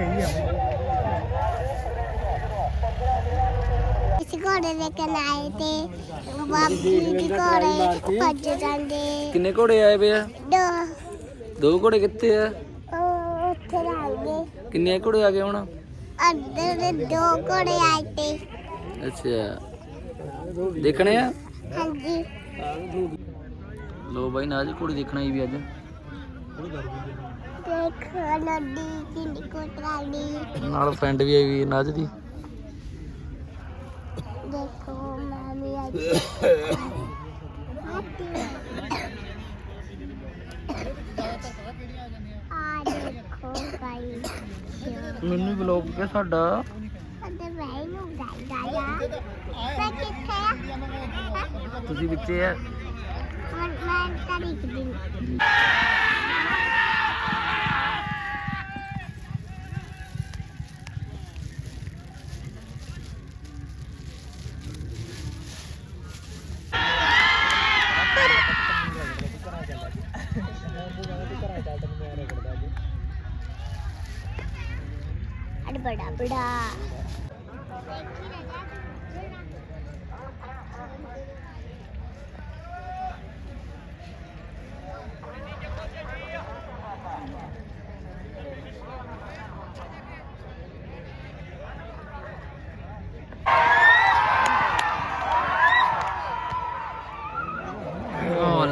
ਗਈ ਆ ਇਸ ਘੋੜੇ ਵੇਖਣ ਆਏ ਤੇ ਬਾਪੂ ਦੀ ਘੋੜੇ ਭੱਜ ਜਾਂਦੇ। ਕਿੰਨੇ ਘੋੜੇ ਆਏ ਵੇ ਆ? ਦੋ। ਦੋ ਘੋੜੇ ਕਿੱਥੇ ਆ? ਉਹ ਉੱਥੇ ਰਹਿ ਗਏ। ਕਿੰਨੇ ਘੋੜੇ ਆ ਗਏ ਹੁਣ? ਅੰਦਰ ਦੇ ਦੋ ਘੋੜੇ ਆਏ ਤੇ। ਅੱਛਾ। ਦੇਖਣੇ ਆ? ਹਾਂਜੀ। ਲੋ ਬਾਈ ਨਾਜ ਘੋੜੀ ਦੇਖਣਾ ਹੀ ਵੀ ਅੱਜ। ਦੇਖੋ ਨਦੀ ਕਿੰਨੀ ਕੋਟਰਾਲੀ ਨਾਲ ਫਰੈਂਡ ਵੀ ਆਈ ਵੀ ਨਾਜ ਦੀ। ਦੇਖੋ ਮਾਮੀ ਆਈ ਆ ਦੇਖੋ ਭਾਈ ਮੈਨੂੰ ਬਲੌਗ ਕੇ ਸਾਡਾ ਅਦੇ ਭਾਈ ਨੂੰ ਗਾਈ ਗਾਇਆ ਮੈਂ ਕਿੱਥੇ ਆ? ਹੈਂ? ਤੁਸੀਂ ਵਿੱਚੇ ਆ। ਮੈਂ ਮੈਂ ਤਾਰੀਖ ਦਿਨ ਅੜ ਬੜਾ ਬੜਾ ਹੋ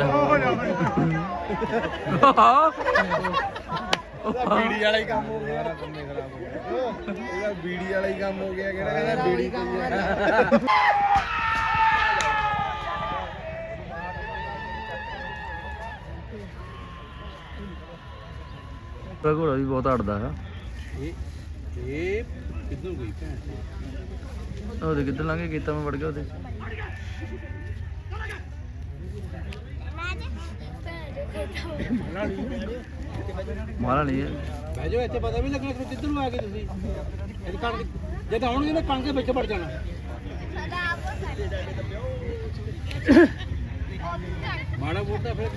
ਬੀੜੀ ਵਾਲਾ ਹੀ ਕੰਮ ਹੋ ਗਿਆ। ਯਾਰ ਬੰਦੇ ਖਰਾਬ ਹੋ ਗਏ। ਇਹਦਾ ਬੀੜੀ ਵਾਲਾ ਹੀ ਕੰਮ ਹੋ ਗਿਆ। ਕਿਹੜਾ ਕਹਿੰਦਾ ਬੀੜੀ ਪਈ ਆ ਘੋੜਾ ਵੀ ਬਹੁਤ ਅੜਦਾ ਹੈ। ਇਹ ਇਹ ਕਿੱਧਰ ਗਈ ਭੈਣ ਉਹਦੇ ਕਿੱਧਰ ਲੰਘੇ ਕੀਤਾ ਮੈਂ ਵੜ ਗਿਆ ਉਹਦੇ। ਮਾਰਾ ਨਹੀਂ ਹੈ। ਬਹਿ ਜਾਓ ਇੱਥੇ ਪਤਾ ਵੀ ਲੱਗਣਾ ਕਿ ਕਿੱਧਰ ਨੂੰ ਆ ਗਏ ਤੁਸੀਂ। ਇਹ ਕਣਕ ਜਦ ਆਉਣਗੇ ਨਾ ਕਣਕ ਦੇ ਵਿੱਚ ਵੜ ਜਾਣਾ। ਮਾੜਾ ਮੋਟਾ ਫਿਰ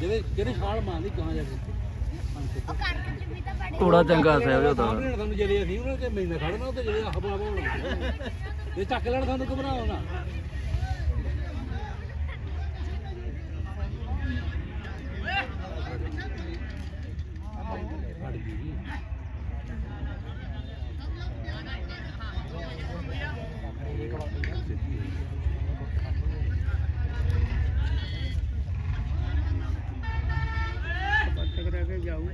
ਜਿਹਦੇ ਜਿਹਦੇ ਛਾਲ ਮਾਰਦੀ ਕਹਾਂ ਜਾ ਕੇ। ਘੋੜਾ ਚੰਗਾ ਸਾਹਿਬ ਸਾਹਮਣੇ ਤੁਹਾਨੂੰ ਜਿਹੜੇ ਅਸੀਂ ਉਹਨਾਂ ਦੇ ਮਹੀਨੇ ਖੜਨਾ ਉਹ ਤੇ ਜਿਹੜੇ ਹਵਾ ਹਵਾ ਹੋਣਾ। ਇਹ ਚੱਕ ਲੈਣ ਸਾਨੂੰ ਘਬਰਾਓ ਨਾ ਫੜ ਗਈ ਕਰਾ ਕੇ ਜਾਊ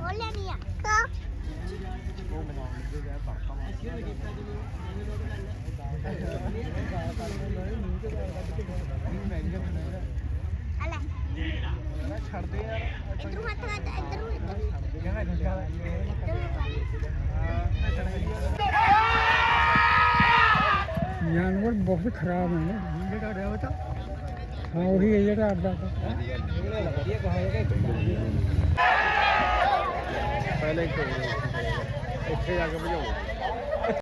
ਉਹ ਲੈਣੀ ਆ ਕਾ ਅਲੇ ਛੱਡਦੇ ਇਧਰੋਂ ਹੱਥ ਹੱਥ ਇਧਰੋਂ ਇਧਰੋਂ ਜਾਨਵਰ ਬਹੁਤ ਖਰਾਬ ਹੈ ਨਾ ਜਿਹੜਾ ਰਿਹਾ ਬਤਾ ਹਾਂ ਉਹੀ ਹੈ ਜਿਹੜਾ ਅੱਡਾ ਪਹਿਲੇ ਇੱਥੇ ਜਾ ਕੇ ਭਜਾਓ।